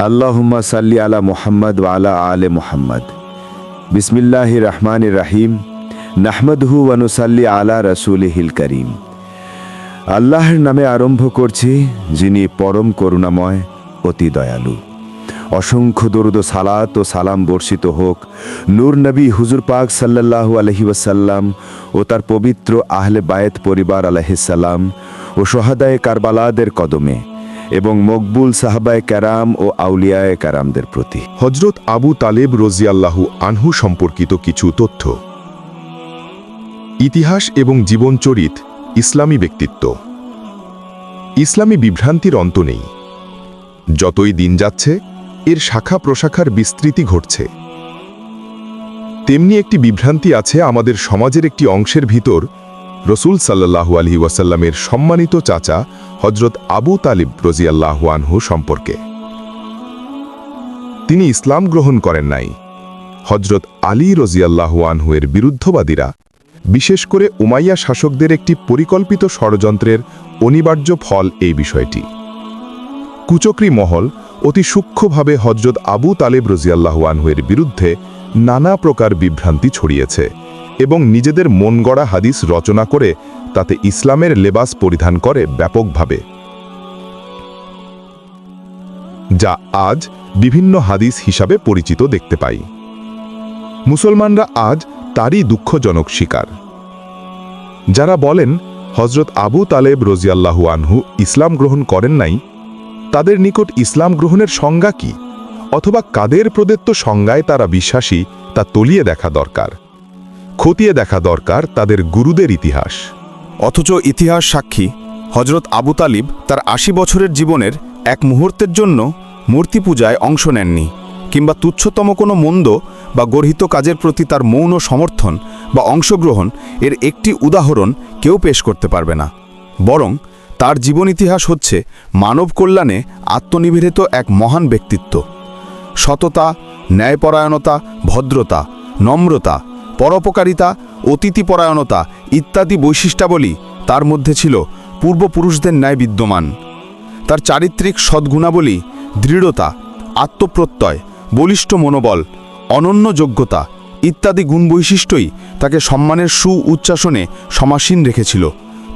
আল্লাহুম্মা সাল্লি আলা মুহাম্মদ ওয়া আলা মুহাম্মদ। বিসমিল্লাহি রহমান রাহিম। নাহমদহু ওয়ানুসাল্লি আলা রসুলহিল করিম। আল্লাহর নামে আরম্ভ করছি, যিনি পরম করুণাময়, অতি দয়ালু। অসংখ্য দরুদ সালাত ও সালাম বর্ষিত হোক, নূর নবী হুজুর পাক সাল্লাল্লাহু আলহি ওয়াসাল্লাম ও তার পবিত্র আহলে বায়েত পরিবার আলহিসাল্লাম ও সোহাদায়ে কারবালাদের কদমে। এবং মকবুল সাহাবায়ে ক্যারাম ও আউলিয়ায়ে ক্যারামদের প্রতি। হজরত আবু তালেব রজিয়াল্লাহু আনহু সম্পর্কিত কিছু তথ্য। ইতিহাস এবং জীবনচরিত ইসলামী ব্যক্তিত্ব। ইসলামী বিভ্রান্তির অন্ত নেই। যতই দিন যাচ্ছে, এর শাখা প্রশাখার বিস্তৃতি ঘটছে। তেমনি একটি বিভ্রান্তি আছে আমাদের সমাজের একটি অংশের ভিতর, রসুল সাল্লাহু আলহি ওয়াসাল্লামের সম্মানিত চাচা হজরত আবু তালিব রজিয়াল্লাহু সম্পর্কে। তিনি ইসলাম গ্রহণ করেন নাই। হজরত আলী রজিয়াল্লাহু আনহুয়ের বিরুদ্ধবাদীরা বিশেষ করে উমাইয়া শাসকদের একটি পরিকল্পিত ষড়যন্ত্রের অনিবার্য ফল এই বিষয়টি। কুচক্রি মহল অতি সূক্ষ্মভাবে হজরত আবু তালেব রজিয়াল্লাহু আনহুয়ের বিরুদ্ধে নানা প্রকার বিভ্রান্তি ছড়িয়েছে এবং নিজেদের মন গড়া হাদিস রচনা করে তাতে ইসলামের লেবাস পরিধান করে ব্যাপকভাবে। যা আজ বিভিন্ন হাদিস হিসাবে পরিচিত দেখতে পাই। মুসলমানরা আজ তারই দুঃখজনক শিকার। যারা বলেন হজরত আবু তালেব রজিয়াল্লাহু আনহু ইসলাম গ্রহণ করেন নাই, তাদের নিকট ইসলাম গ্রহণের সংজ্ঞা কি? অথবা কাদের প্রদত্ত সংজ্ঞায় তারা বিশ্বাসী, তা তলিয়ে দেখা দরকার। খতিয়ে দেখা দরকার তাদের গুরুদের ইতিহাস। অথচ ইতিহাস সাক্ষী হজরত আবু তালিব তার আশি বছরের জীবনের এক মুহূর্তের জন্য মূর্তি পূজায় অংশ নেননি, কিংবা তুচ্ছতম কোনো মন্দ বা গর্হিত কাজের প্রতি তার মৌন সমর্থন বা অংশগ্রহণ এর একটি উদাহরণ কেউ পেশ করতে পারবে না। বরং তার জীবন ইতিহাস হচ্ছে মানব কল্যাণে আত্মনিবেদিত এক মহান ব্যক্তিত্ব। সততা, ন্যায়পরায়ণতা, ভদ্রতা, নম্রতা, পরোপকারিতা, অতিথিপরায়ণতা ইত্যাদি বৈশিষ্ট্যাবলী তার মধ্যে ছিল পূর্বপুরুষদের ন্যায় বিদ্যমান। তার চারিত্রিক সদ্গুণাবলী দৃঢ়তা, আত্মপ্রত্যয়, বলিষ্ঠ মনোবল, অনন্য যোগ্যতা ইত্যাদি গুণ বৈশিষ্ট্যই তাকে সম্মানের সু উচ্চাসনে সমাসীন রেখেছিল।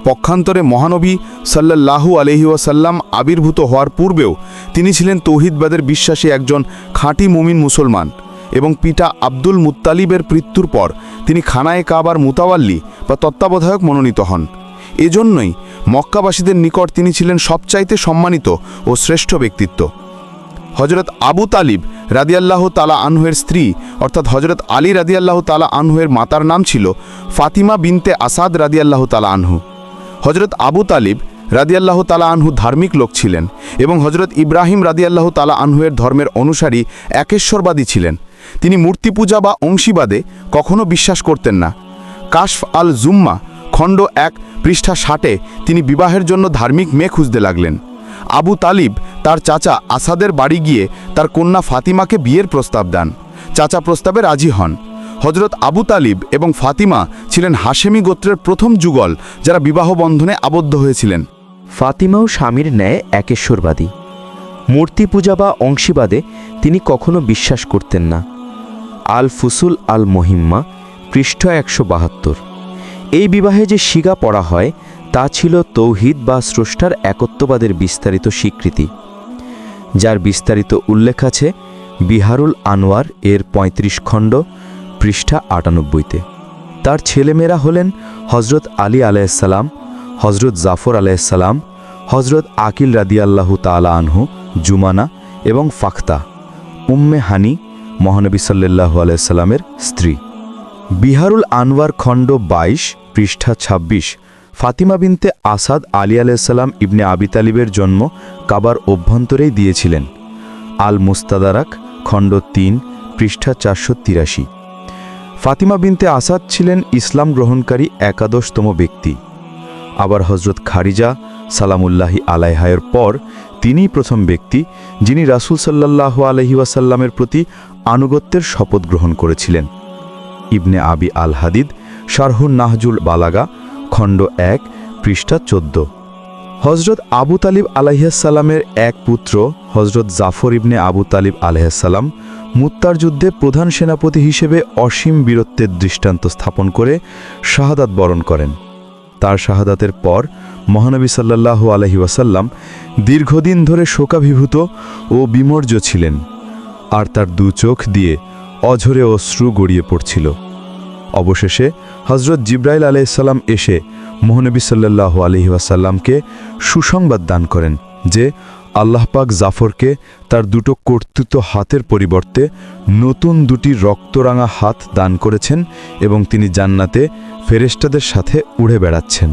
পক্ষান্তরে মহানবী সাল্লাল্লাহু আলহি ওয়াসাল্লাম আবির্ভূত হওয়ার পূর্বেও তিনি ছিলেন তৌহিদবাদের বিশ্বাসী একজন খাঁটি মুমিন মুসলমান এবং পিতা আব্দুল মুত্তালিবের মৃত্যুর পর তিনি খানায়ে কাবার মুতাওয়াল্লি বা তত্ত্বাবধায়ক মনোনীত হন। এজন্যই মক্কাবাসীদের নিকট তিনি ছিলেন সবচাইতে সম্মানিত ও শ্রেষ্ঠ ব্যক্তিত্ব। হজরত আবু তালিব রাদিয়াল্লাহ তালা আনহুয়ের স্ত্রী অর্থাৎ হজরত আলী রাদিয়াল্লাহ তালা আনহুয়ের মাতার নাম ছিল ফাতিমা বিনতে আসাদ রাদিয়াল্লাহ তালা আনহু। হজরত আবু তালিব রাদিয়াল্লাহ তালা আনহু ধার্মিক লোক ছিলেন এবং হজরত ইব্রাহিম রাদিয়াল্লাহ তালা আনহুয়ের ধর্মের অনুসারী একেশ্বরবাদী ছিলেন। তিনি মূর্তি পূজা বা অংশীবাদে কখনো বিশ্বাস করতেন না। কাশফ আল জুম্মা খণ্ড এক পৃষ্ঠা ষাটে তিনি বিবাহের জন্য ধার্মিক মেয়ে খুঁজতে লাগলেন। আবু তালিব তার চাচা আসাদের বাড়ি গিয়ে তার কন্যা ফাতিমাকে বিয়ের প্রস্তাব দেন। চাচা প্রস্তাবে রাজি হন। হজরত আবু তালিব এবং ফাতিমা ছিলেন হাশেমি গোত্রের প্রথম যুগল যারা বিবাহ বন্ধনে আবদ্ধ হয়েছিলেন। ফাতিমাও স্বামীর ন্যায় একেশ্বরবাদী মূর্তি পূজা বা অংশীবাদে তিনি কখনো বিশ্বাস করতেন না। আল ফুসুল আল মহিম্মা পৃষ্ঠ একশো বাহাত্তর। এই বিবাহে যে শিগা পড়া হয়, তা ছিল তৌহিদ বা স্রষ্টার একত্ববাদের বিস্তারিত স্বীকৃতি। যার বিস্তারিত উল্লেখ আছে বিহারুল আনোয়ার এর ৩৫ খণ্ড পৃষ্ঠা আটানব্বইতে। তার ছেলেমেয়েরা হলেন হজরত আলী আলাইসাল্লাম হজরত জাফর আলাইসাল্লাম হজরত আকিল রাদিয়াল্লাহু তালা আনহু, জুমানা এবং ফাখতা, উম্মে হানি, মহানবী সাল্লাল্লাহু আলাইসাল্লামের স্ত্রী। বিহারুল আনওয়ার খণ্ড ২২ পৃষ্ঠা ২৬ ফাতিমা বিনতে আসাদ আলী আলাইসাল্লাম ইবনে আবি তালিবের জন্ম কাবার অভ্যন্তরেই দিয়েছিলেন। আল মুস্তাদারাক খণ্ড তিন, পৃষ্ঠা চারশো তিরাশি। ফাতিমা বিনতে আসাদ ছিলেন ইসলাম গ্রহণকারী একাদশতম ব্যক্তি। আবার হজরত খারিজা সালামুল্লাহি আলাইহায়ের পর তিনিই প্রথম ব্যক্তি যিনি রাসূল সাল্লাল্লাহু আলহি ওয়াসাল্লামের প্রতি আনুগত্যের শপথ গ্রহণ করেছিলেন। ইবনে আবি আল হাদিদ শারহুন নাহজুল বালাগা, খণ্ড এক, পৃষ্ঠা চোদ্দ। হজরত আবু তালিব আলাইহাসাল্লামের এক পুত্র হজরত জাফর ইবনে আবু তালিব আলাইহাসাল্লাম মুত্তার যুদ্ধে প্রধান সেনাপতি হিসেবে অসীম বীরত্বের দৃষ্টান্ত স্থাপন করে শাহাদাত বরণ করেন। তার শাহাদাতের পর মহানবী সাল্লাল্লাহু আলহি ওয়াসাল্লাম দীর্ঘদিন ধরে শোকাভিভূত ও বিমর্য ছিলেন আর তার দু চোখ দিয়ে অঝরে অশ্রু গড়িয়ে পড়ছিল। অবশেষে হজরত জিব্রাইল আলাইসাল্লাম এসে মোহনবী সাল্লাল্লাহু আলহি ওয়াসাল্লামকে সুসংবাদ দান করেন যে আল্লাহ পাক জাফরকে তার দুটো কর্তৃত হাতের পরিবর্তে নতুন দুটি রক্তরাঙা হাত দান করেছেন এবং তিনি জান্নাতে ফেরেশতাদের সাথে উড়ে বেড়াচ্ছেন।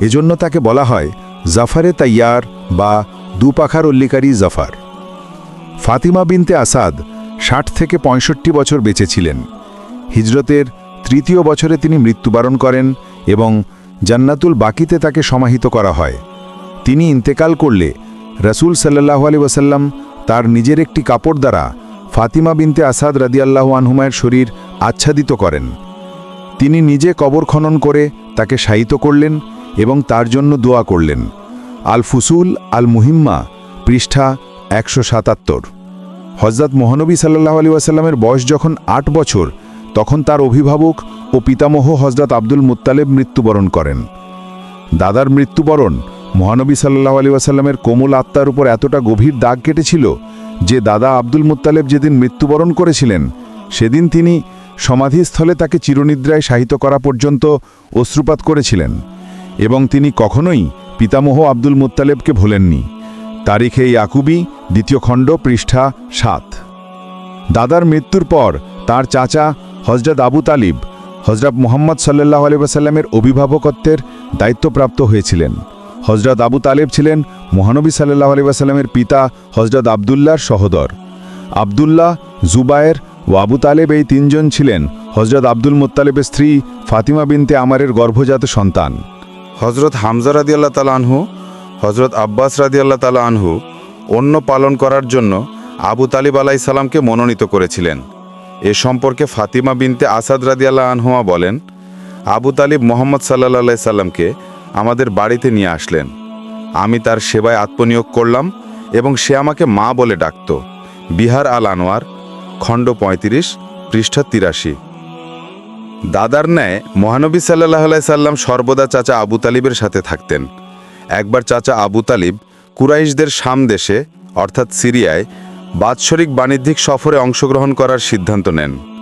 এজন্য তাকে বলা হয় জাফারে তাইয়ার বা দুপাখার উল্লিকারী জাফার। ফাতিমা বিনতে আসাদ ষাট থেকে পঁয়ষট্টি বছর বেঁচেছিলেন হিজরতের তৃতীয় বছরে তিনি মৃত্যুবরণ করেন এবং জান্নাতুল বাকিতে তাকে সমাহিত করা হয়। তিনি ইন্তেকাল করলে রসুল সাল্লাহ আলী ওয়াসাল্লাম তার নিজের একটি কাপড় দ্বারা ফাতিমা বিনতে আসাদ রাদিয়াল্লাহু আনহুমায়ের শরীর আচ্ছাদিত করেন। তিনি নিজে কবর খনন করে তাকে শায়িত করলেন এবং তার জন্য দোয়া করলেন। আল ফুসুল আল মুহিম্মা পৃষ্ঠা একশো সাতাত্তর। হজরত মহানবী সাল্লাহ আলী ওয়াসাল্লামের বয়স যখন আট বছর, তখন তার অভিভাবক ও পিতামহ হজরত আব্দুল মুত্তালেব মৃত্যুবরণ করেন। দাদার মৃত্যুবরণ মহানবী সাল্লাহ আলী ওয়াসাল্লামের কোমল আত্মার উপর এতটা গভীর দাগ কেটেছিল যে দাদা আব্দুল মুত্তালেব যেদিন মৃত্যুবরণ করেছিলেন, সেদিন তিনি সমাধিস্থলে তাকে চিরনিদ্রায় শায়িত করা পর্যন্ত অশ্রুপাত করেছিলেন এবং তিনি কখনোই পিতামহ আব্দুল মুত্তালেবকে ভোলেননি। তারিখে ইয়াকুবি, দ্বিতীয় খণ্ড, পৃষ্ঠা সাত। দাদার মৃত্যুর পর তার চাচা হজরত আবু তালিব, হজরত মোহাম্মদ সাল্লাহ আলিবাসাল্লামের অভিভাবকত্বের দায়িত্বপ্রাপ্ত হয়েছিলেন। হজরত আবু তালেব ছিলেন মহানবী সাল্লাহ আলিবাসাল্লামের পিতা হজরত আবদুল্লার সহদর। আবদুল্লাহ, জুবায়ের ও আবু তালেব এই তিনজন ছিলেন হজরত আব্দুল মোত্তালেবের স্ত্রী ফাতিমা বিনতে আমারের গর্ভজাত সন্তান। হজরত হামজা রাদিয়াল্লাহ তালা আনহু, হজরত আব্বাস রাদিয়াল্লাহ তালা আনহু অন্য পালন করার জন্য আবু তালিব আলাই সালামকে মনোনীত করেছিলেন। এ সম্পর্কে ফাতিমা বিনতে আসাদ রাদিয়াল্লাহ আনহুয়া বলেন, আবু তালিব মোহাম্মদ সাল্লাহ সাল্লামকে আমাদের বাড়িতে নিয়ে আসলেন। আমি তার সেবায় আত্মনিয়োগ করলাম এবং সে আমাকে মা বলে ডাকত। বিহার আল আনোয়ার, খণ্ড পঁয়ত্রিশ, পৃষ্ঠা তিরাশি। দাদার ন্যায় মহানবী সাল্লাহ সাল্লাম সর্বদা চাচা আবু তালিবের সাথে থাকতেন। একবার চাচা আবু তালিব কুরাইশদের সামদেশে অর্থাৎ সিরিয়ায়, বাৎসরিক বাণিজ্যিক সফরে অংশগ্রহণ করার সিদ্ধান্ত নেন।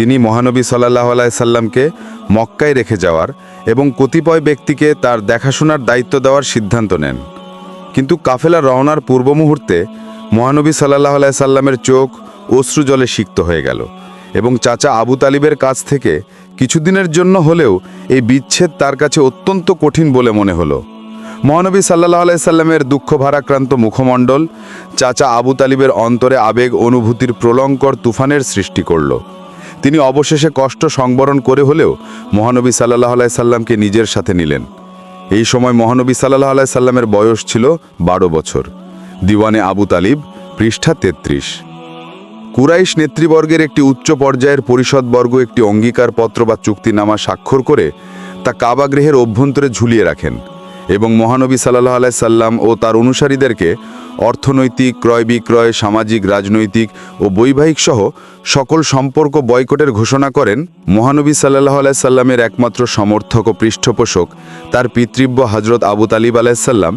তিনি মহানবী সাল্লাহ সাল্লামকে মক্কায় রেখে যাওয়ার এবং কতিপয় ব্যক্তিকে তার দেখাশোনার দায়িত্ব দেওয়ার সিদ্ধান্ত নেন। কিন্তু কাফেলা রওনার পূর্ব মুহূর্তে মহানবী সাল্লাহ সাল্লামের চোখ অশ্রু জলে সিক্ত হয়ে গেল এবং চাচা আবু তালিবের কাছ থেকে কিছুদিনের জন্য হলেও এই বিচ্ছেদ তার কাছে অত্যন্ত কঠিন বলে মনে হলো। মহানবী সাল্লাহ আলাইসাল্লামের দুঃখ ভারাক্রান্ত মুখমণ্ডল চাচা আবু তালিবের অন্তরে আবেগ, অনুভূতির প্রলঙ্কর তুফানের সৃষ্টি করল। তিনি অবশেষে কষ্ট সংবরণ করে হলেও মহানবী সাল্লাহ আলাইসাল্লামকে নিজের সাথে নিলেন। এই সময় মহানবী সাল্লাহ আলাইসাল্লামের বয়স ছিল বারো বছর। দিওয়ানে আবু তালিব, পৃষ্ঠা তেত্রিশ। কুরাইশ নেতৃবর্গের একটি উচ্চ পর্যায়ের পরিষদবর্গ একটি অঙ্গীকারপত্র বা চুক্তিনামা স্বাক্ষর করে তা কাবাগৃহের অভ্যন্তরে ঝুলিয়ে রাখেন এবং মহানবী সাল্লাহ আলাই সাল্লাম ও তার অনুসারীদেরকে অর্থনৈতিক, ক্রয় বিক্রয়, সামাজিক, রাজনৈতিক ও বৈবাহিক সহ সকল সম্পর্ক বয়কটের ঘোষণা করেন মহানবী সাল্লাহ আলাই সাল্লামের একমাত্র সমর্থক ও পৃষ্ঠপোষক, তার পিতৃব্য হজরত আবু তালিব আলাইসাল্লাম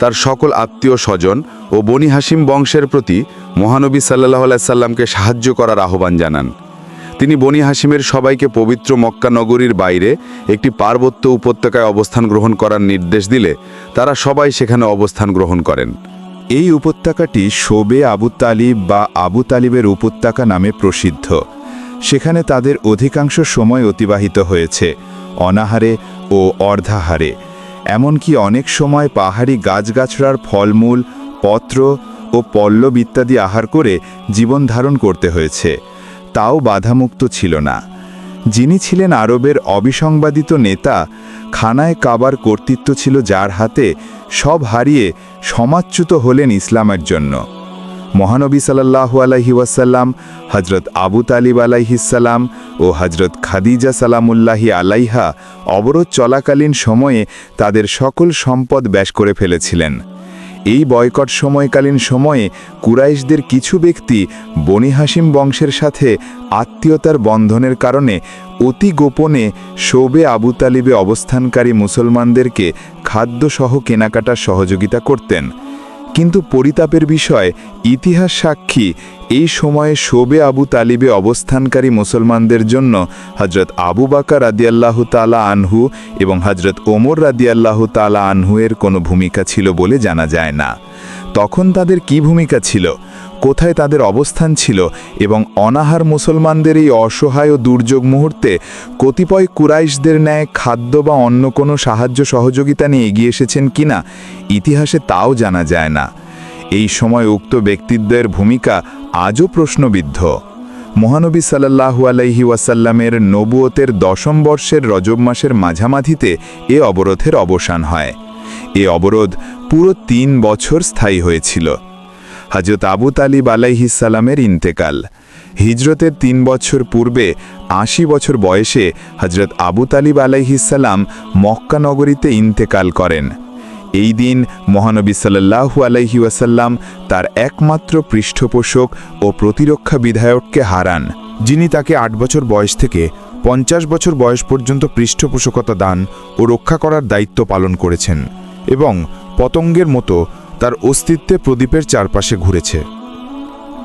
তার সকল আত্মীয় স্বজন ও বনি হাসিম বংশের প্রতি মহানবী সাল্লাহ সাল্লামকে সাহায্য করার আহ্বান জানান। তিনি বনি হাসিমের সবাইকে পবিত্র মক্কা নগরীর বাইরে একটি পার্বত্য উপত্যকায় অবস্থান গ্রহণ করার নির্দেশ দিলে তারা সবাই সেখানে অবস্থান গ্রহণ করেন। এই উপত্যকাটি শোবে আবু তালিব বা আবু তালিবের উপত্যকা নামে প্রসিদ্ধ। সেখানে তাদের অধিকাংশ সময় অতিবাহিত হয়েছে, অনাহারে ও অর্ধাহারে। এমনকি অনেক সময় পাহাড়ি গাছগাছড়ার ফলমূল, পত্র ও পল্লব ইত্যাদি আহার করে জীবন ধারণ করতে হয়েছে। তাও বাধামুক্ত ছিল না। যিনি ছিলেন আরবের অবিসংবাদিত নেতা, খানায় কাবার কর্তৃত্ব ছিল যার হাতে সব হারিয়ে সমাচ্যুত হলেন ইসলামের জন্য। মহানবী সাল্লাল্লাহু আলাইহি ওয়াসাল্লাম হজরত আবু তালিব আলাইহিসাল্লাম ও হজরত খাদিজা সালামুল্লাহি আলাইহা অবরোধ চলাকালীন সময়ে তাদের সকল সম্পদ ব্যাস করে ফেলেছিলেন। এই বয়কট সময়কালীন সময়ে কুরাইশদের কিছু ব্যক্তি বনি হাসিম বংশের সাথে আত্মীয়তার বন্ধনের কারণে অতি গোপনে শোবে আবু তালিবে অবস্থানকারী মুসলমানদেরকে খাদ্যসহ কেনাকাটার সহযোগিতা করতেন। কিন্তু পরিতাপের বিষয়, ইতিহাস সাক্ষী এই সময়ে শোবে আবু তালিবে অবস্থানকারী মুসলমানদের জন্য হজরত আবু বাকা রাদিয়াল্লাহু তালা আনহু এবং হজরত ওমর রাদিয়াল্লাহু তালা আনহুয়ের কোনো ভূমিকা ছিল বলে জানা যায় না। তখন তাদের কি ভূমিকা ছিল? কোথায় তাদের অবস্থান ছিল? এবং অনাহার মুসলমানদের এই অসহায় ও দুর্যোগ মুহূর্তে কতিপয় কুরাইশদের ন্যায় খাদ্য বা অন্য কোনো সাহায্য সহযোগিতা নিয়ে এগিয়ে এসেছেন কিনা? ইতিহাসে তাও জানা যায় না। এই সময় উক্ত ব্যক্তিত্বের ভূমিকা আজও প্রশ্নবিদ্ধ। মহানবী সাল্লাহু আলাইহি ওয়াসাল্লামের নবুয়তের দশম বর্ষের রজব মাসের মাঝামাঝিতে এ অবরোধের অবসান হয়। এ অবরোধ পুরো তিন বছর স্থায়ী হয়েছিল। হজরত আবু তালিব আলাইহিসাল্লামের ইন্তেকাল। হিজরতের তিন বছর পূর্বে আশি বছর বয়সে হজরত আবু তালিব আলাইহিসাল্লাম মক্কা নগরীতে ইন্তেকাল করেন। এই দিন মহানবী সাল্লাহু আলাইহি ওয়াসাল্লাম তার একমাত্র পৃষ্ঠপোষক ও প্রতিরক্ষা বিধায়ককে হারান। যিনি তাকে আট বছর বয়স থেকে পঞ্চাশ বছর বয়স পর্যন্ত পৃষ্ঠপোষকতা দান ও রক্ষা করার দায়িত্ব পালন করেছেন এবং পতঙ্গের মতো তার অস্তিত্বে প্রদীপের চারপাশে ঘুরেছে।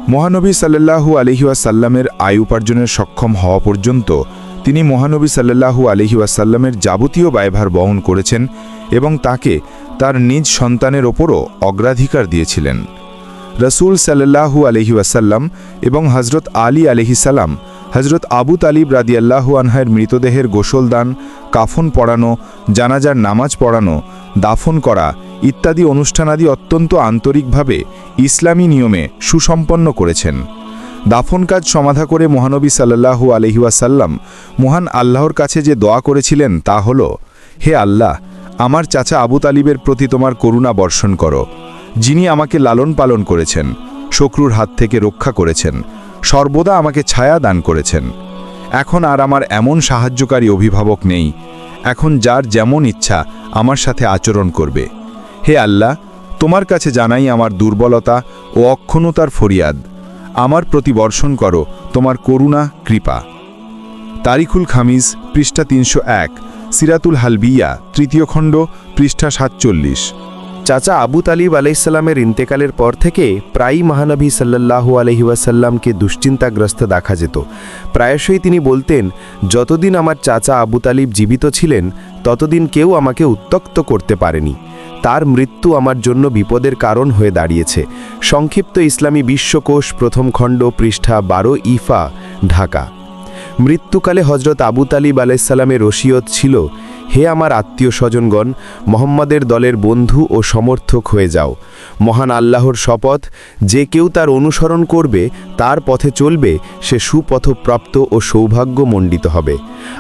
মহানবী সাল্লাল্লাহু আলহিউসাল্লামের আয় উপার্জনের সক্ষম হওয়া পর্যন্ত তিনি মহানবী সাল্লাহু আলহিউসাল্লামের যাবতীয় ব্যয়ভার বহন করেছেন এবং তাকে তার নিজ সন্তানের ওপরও অগ্রাধিকার দিয়েছিলেন। রসুল সাল্লাল্লাহু আলহিউসাল্লাম এবং হজরত আলী আলহিসাল্লাম হজরত আবু তালিব রাদিয়াল্লাহু আনহায়ের মৃতদেহের গোসল দান কাফন পড়ানো জানাজার নামাজ পড়ানো, দাফন করা ইত্যাদি অনুষ্ঠানাদি অত্যন্ত আন্তরিকভাবে ইসলামী নিয়মে সুসম্পন্ন করেছেন। দাফন কাজ সমাধা করে মহানবী সাল্লাল্লাহু আলহিউসাল্লাম মহান আল্লাহর কাছে যে দোয়া করেছিলেন তা হল, হে আল্লাহ আমার চাচা আবু তালিবের প্রতি তোমার করুণা বর্ষণ করো, যিনি আমাকে লালন পালন করেছেন শক্রুর হাত থেকে রক্ষা করেছেন, সর্বদা আমাকে ছায়া দান করেছেন। এখন আর আমার এমন সাহায্যকারী অভিভাবক নেই, এখন যার যেমন ইচ্ছা আমার সাথে আচরণ করবে। হে আল্লাহ, তোমার কাছে জানাই আমার দুর্বলতা ও অক্ষণতার ফরিয়াদ, আমার প্রতি বর্ষণ করো তোমার করুণা, কৃপা। তারিকুল খামিজ, পৃষ্ঠা তিনশো এক সিরাতুল হালবিয়া, তৃতীয় খণ্ড, পৃষ্ঠা সাতচল্লিশ। চাচা আবু তালিব আলাইসাল্লামের ইন্তেকালের পর থেকে প্রায়ই মহানবী সাল্লাল্লাহু আলহিউসাল্লামকে দুশ্চিন্তাগ্রস্ত দেখা যেত। প্রায়শই তিনি বলতেন, যতদিন আমার চাচা আবু তালিব জীবিত ছিলেন, ততদিন কেউ আমাকে উত্তক্ত করতে পারেনি। তার মৃত্যু আমার জন্য বিপদের কারণ হয়ে দাঁড়িয়েছে। সংক্ষিপ্ত ইসলামী বিশ্বকোষ প্রথম খণ্ড, পৃষ্ঠা বারো, ইফা, ঢাকা। মৃত্যুকালে হজরত আবু তালিব আলাইসাল্লামের রসিয়ত ছিল হে আমার আত্মীয় স্বজনগণ মোহাম্মদের দলের বন্ধু ও সমর্থক হয়ে যাও। মহান আল্লাহর শপথ, যে কেউ তার অনুসরণ করবে, তার পথে চলবে, সে সুপথপ্রাপ্ত ও সৌভাগ্যমণ্ডিত হবে।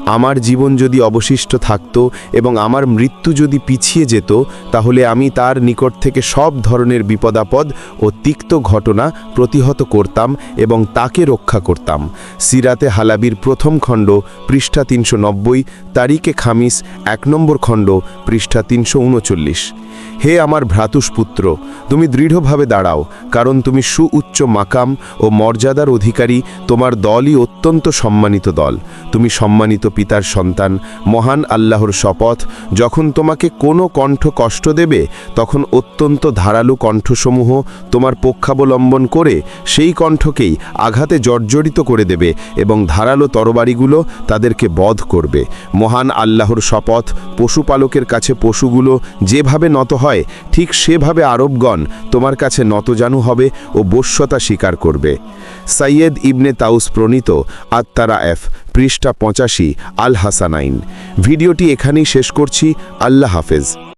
আমার জীবন যদি অবশিষ্ট থাকত এবং আমার মৃত্যু যদি পিছিয়ে যেত, তাহলে আমি তার নিকট থেকে সব ধরনের বিপদাপদ ও তিক্ত ঘটনা প্রতিহত করতাম এবং তাকে রক্ষা করতাম। সিরাতে হালাবির প্রথম খণ্ড, পৃষ্ঠা তিনশো নব্বই, তারিখে খামিস এক নম্বর খণ্ড, পৃষ্ঠা তিনশো উনচল্লিশ। হে আমার ভ্রাতুষপুত্র, তুমি দৃঢ়ভাবে দাঁড়াও, কারণ তুমি সুউচ্চ মাকাম ও মর্যাদার অধিকারী, তোমার দলই অত্যন্ত সম্মানিত দল। তুমি সম্মানিত পিতার সন্তান, মহান আল্লাহর শপথ, যখন তোমাকে কোনো কণ্ঠ কষ্ট দেবে, তখন অত্যন্ত ধারালু কণ্ঠসমূহ তোমার পক্ষাবলম্বন করে সেই কণ্ঠকেই আঘাতে জর্জরিত করে দেবে এবং ধারালো তরবারিগুলো তাদেরকে বধ করবে। মহান আল্লাহর শপথ পশুপালকের কাছে পশুগুলো যেভাবে নত হয়, ঠিক সেভাবে আরবগণ তোমার কাছে নতজানু হবে ও বস্যতা স্বীকার করবে। সাইয়েদ ইবনে তাউস প্রণীত আত্মারা এফ পৃষ্ঠা পঁচাশি আল হাসানাইন ভিডিওটি এখানেই শেষ করছি। আল্লাহ হাফেজ।